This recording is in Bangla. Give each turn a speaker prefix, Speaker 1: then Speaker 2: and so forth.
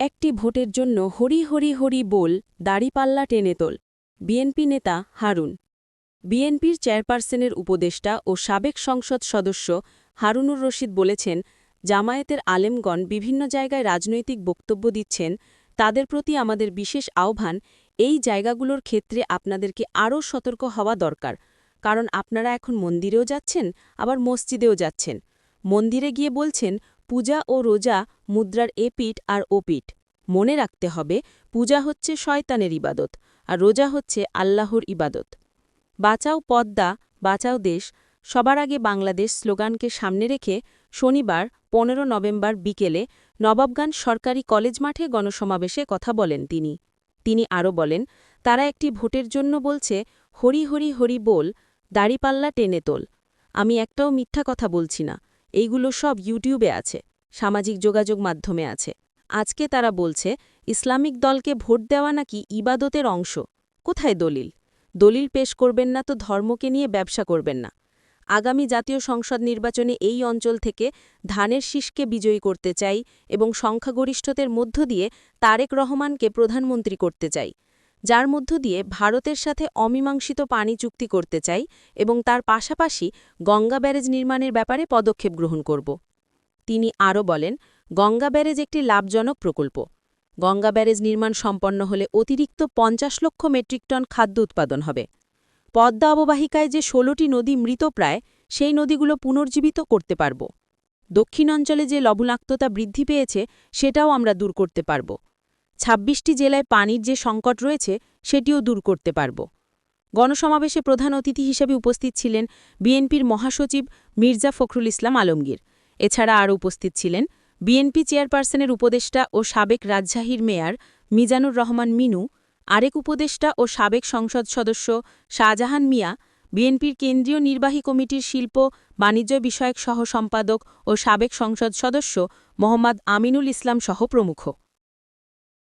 Speaker 1: একটি ভোটের জন্য হরি হরি হরি বোল দাড়িপাল্লা টেনে তোল। বিএনপি নেতা হারুন। বিএনপির চেয়ারপারসনের উপদেষ্টা ও সাবেক সংসদ সদস্য হারুনুর রশিদ বলেছেন, জামায়াতের আলেমগণ বিভিন্ন জায়গায় রাজনৈতিক বক্তব্য দিচ্ছেন, তাদের প্রতি আমাদের বিশেষ আহ্বান, এই জায়গাগুলোর ক্ষেত্রে আপনাদেরকে আরও সতর্ক হওয়া দরকার। কারণ আপনারা এখন মন্দিরেও যাচ্ছেন, আবার মসজিদেও যাচ্ছেন। মন্দিরে গিয়ে বলছেন পূজা ও রোজা, মুদ্রার এ পিঠ আর ও পিঠ। মনে রাখতে হবে, পূজা হচ্ছে শয়তানের ইবাদত, আর রোজা হচ্ছে আল্লাহর ইবাদত। বাঁচাও পদ্মা, বাঁচাও দেশ, সবার আগে বাংলাদেশ স্লোগানকে সামনে রেখে শনিবার, পনেরো নভেম্বর বিকেলে নবাবগঞ্জ সরকারি কলেজ মাঠে গণসমাবেশে কথা বলেন তিনি। তিনি আরও বলেন, তারা একটি ভোটের জন্য বলছে, হরি হরি হরি বল, দাড়িপাল্লা টেনে তোল। আমি একটাও মিথ্যা কথা বলছি না। এইগুলো সব ইউটিউবে আছে, সামাজিক যোগাযোগ মাধ্যমে আছে। আজকে তারা বলছে, ইসলামিক দলকে ভোট দেওয়া নাকি ইবাদতের অংশ। কোথায় দলিল? দলিল পেশ করবেন না তো ধর্মকে নিয়ে ব্যবসা করবেন না। আগামী জাতীয় সংসদ নির্বাচনে এই অঞ্চল থেকে ধানের শীষকে বিজয়ী করতে চাই এবং সংখ্যাগরিষ্ঠদের মধ্য দিয়ে তারেক রহমানকে প্রধানমন্ত্রী করতে চাই। যার মধ্য দিয়ে ভারতের সাথে অমীমাংসিত পানি চুক্তি করতে চাই এবং তার পাশাপাশি গঙ্গা ব্যারেজ নির্মাণের ব্যাপারে পদক্ষেপ গ্রহণ করব। তিনি আরও বলেন, গঙ্গা ব্যারেজ একটি লাভজনক প্রকল্প। গঙ্গা ব্যারেজ নির্মাণ সম্পন্ন হলে অতিরিক্ত পঞ্চাশ লক্ষ মেট্রিক টন খাদ্য উৎপাদন হবে। পদ্মা অববাহিকায় যে ষোলোটি নদী মৃতপ্রায় সেই নদীগুলো পুনর্জীবিত করতে পারব। দক্ষিণ অঞ্চলে যে লবণাক্ততা বৃদ্ধি পেয়েছে, সেটাও আমরা দূর করতে পারব। ২৬টি জেলায় পানির যে সংকট রয়েছে, সেটিও দূর করতে পারব। গণসমাবেশে প্রধান অতিথি হিসেবে উপস্থিত ছিলেন বিএনপির মহাসচিব মির্জা ফখরুল ইসলাম আলমগীর। এছাড়া আরও উপস্থিত ছিলেন বিএনপি চেয়ারপারসনের উপদেষ্টা ও সাবেক রাজশাহীর মেয়র মিজানুর রহমান মিনু, আরেক উপদেষ্টা ও সাবেক সংসদ সদস্য শাহজাহান মিয়া, বিএনপির কেন্দ্রীয় নির্বাহী কমিটির শিল্প, বাণিজ্য বিষয়ক সহ সম্পাদক ও সাবেক সংসদ সদস্য মোহাম্মদ আমিনুল ইসলাম সহ প্রমুখ